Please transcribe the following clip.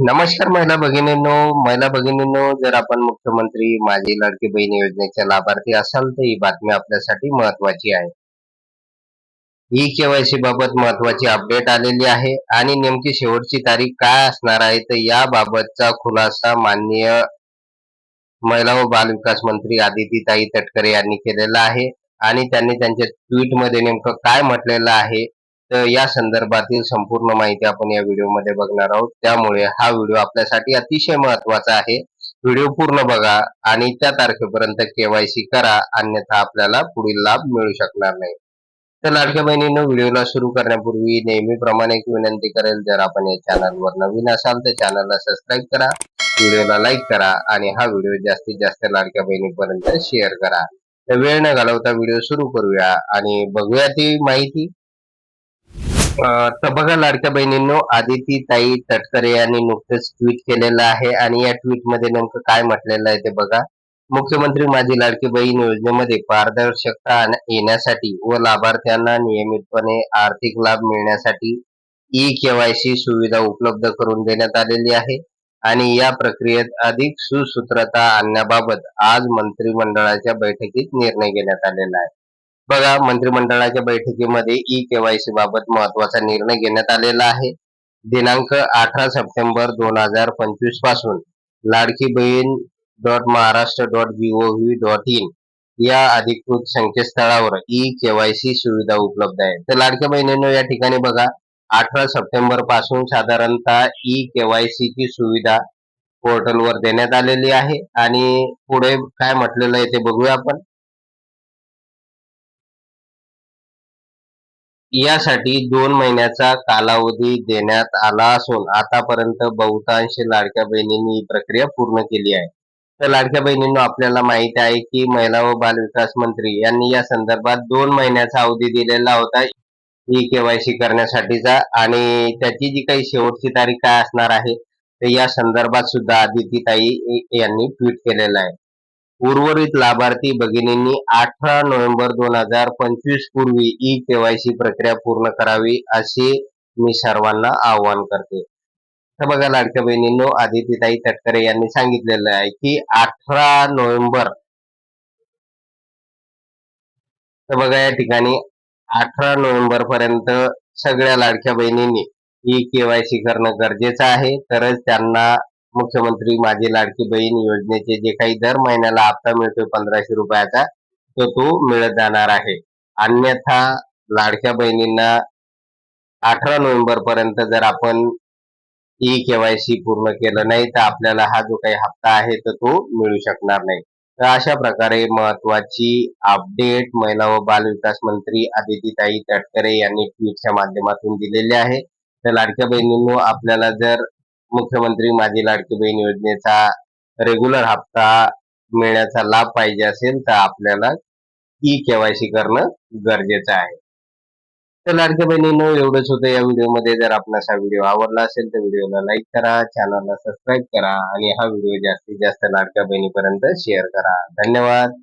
नमस्कार महिला भगिनींनो महिला भगिनींनो जर आपण मुख्यमंत्री माझी लाडकी बहीण योजनेच्या लाभार्थी असाल तर ही बातमी आपल्यासाठी महत्वाची आहे. ई केवायसी बाबत महत्वाची अपडेट आलेली आहे आणि नेमकी शेवटची तारीख काय असणार आहे तर याबाबतचा खुलासा माननीय महिला व बाल विकास मंत्री आदितीताई तटकरे यांनी केलेला आहे आणि त्यांनी त्यांच्या ट्विटमध्ये नेमकं काय म्हटलेलं आहे तर या संदर्भातील संपूर्ण माहिती आपण या व्हिडिओमध्ये बघणार आहोत. त्यामुळे हा व्हिडिओ आपल्यासाठी अतिशय महत्त्वाचा आहे. व्हिडिओ पूर्ण बघा आणि त्या तारखेपर्यंत केवायसी करा अन्यथा आपल्याला पुढील लाभ मिळू शकणार नाही. तर लाडक्या बहिणीनं व्हिडिओला सुरू करण्यापूर्वी नेहमीप्रमाणे एक विनंती करेल जर आपण या चॅनलवर नवीन असाल तर चॅनलला सबस्क्राईब करा व्हिडिओला लाईक करा आणि हा व्हिडिओ जास्तीत जास्त लाडक्या बहिणीपर्यंत शेअर करा. तर वेळ न घालवता व्हिडिओ सुरू करूया आणि बघूया ती माहिती. तर बघा लाडक्या बहिणींनो आदिती ताई तटकरे यांनी नुकतंच ट्विट केलेलं आहे आणि या ट्विटमध्ये नेमकं काय म्हटलेलं आहे ते बघा. मुख्यमंत्री माझी लाडकी बहीण योजनेमध्ये पारदर्शकता आण- येण्यासाठी व लाभार्थ्यांना नियमितपणे आर्थिक लाभ मिळण्यासाठी ई केवायसी सुविधा उपलब्ध करून देण्यात आलेली आहे. आणि या प्रक्रियेत अधिक सुसूत्रता आणण्याबाबत आज मंत्रिमंडळाच्या बैठकीत निर्णय घेण्यात आलेला आहे. बघा मंत्रिमंडळाच्या बैठकीमध्ये ई केवायसी बाबत महत्त्वाचा निर्णय घेण्यात आलेला आहे. दिनांक अठरा सप्टेंबर दोन हजार पंचवीसपासून Ladki Bahin dot Maharashtra dot GOV dot in या अधिकृत संकेतस्थळावर ई केवायसी सुविधा उपलब्ध आहे. तर लाडक्या बहिणींनो या ठिकाणी बघा अठरा सप्टेंबरपासून साधारणतः ई केवायसी ची सुविधा पोर्टलवर देण्यात आलेली आहे. आणि पुढे काय म्हटलेलं आहे ते बघूया आपण. यासाठी दोन महिन्याचा कालावधी देण्यात आला असून आतापर्यंत बहुतांश लाडक्या बहिणींनी ही प्रक्रिया पूर्ण केली आहे. तर लाडक्या बहिणींना आपल्याला माहिती आहे की महिला व बाल विकास मंत्री यांनी या संदर्भात दोन महिन्याचा अवधी दिलेला होता. ई केवायसी करण्यासाठीचा आणि त्याची जी काही शेवटची तारीख काय असणार आहे तर या संदर्भात सुद्धा आदितीताई यांनी ट्विट केलेलं आहे. उर्वरित लाभार्थी भगिनींनी अठरा नोव्हेंबर दोन हजार पंचवीस पूर्वी ई केवायसी प्रक्रिया पूर्ण करावी असे मी सर्वांना आवाहन करते. तर बघा लाडक्या बहिणींनो आदितीताई तटकरे यांनी सांगितलेलं आहे की अठरा नोव्हेंबर तर बघा या ठिकाणी अठरा नोव्हेंबर पर्यंत सगळ्या लाडक्या बहिणींनी ई केवायसी करणं गरजेचं आहे. तरच त्यांना मुख्यमंत्री माझी लाडकी बहीण योजनेचे जे काही दर महिन्याला हप्ता मिळतोय पंधराशे रुपयाचा तो तो मिळत जाणार आहे. अन्यथा लाडक्या बहिणींना अठरा नोव्हेंबर पर्यंत जर आपण ई केवायसी पूर्ण केलं नाही तर आपल्याला हा जो काही हप्ता आहे तर तो मिळू शकणार नाही. तर अशा प्रकारे महत्वाची अपडेट महिला व बाल विकास मंत्री आदितीताई तटकरे यांनी ट्विटच्या माध्यमातून दिलेली आहे. तर लाडक्या बहिणींनो आपल्याला जर मुख्यमंत्री माझी लाडकी बहीण योजनेचा रेग्युलर हप्ता मिळण्याचा लाभ पाहिजे असेल तर आपल्याला ई केवायसी करणं गरजेचं आहे. तर लाडक्या बहिणीनं एवढंच होतं या व्हिडिओमध्ये. जर आपणास हा व्हिडिओ आवडला असेल तर व्हिडिओला लाईक करा चॅनलला सबस्क्राईब करा आणि हा व्हिडिओ जास्तीत जास्त लाडक्या बहिणीपर्यंत शेअर करा. धन्यवाद.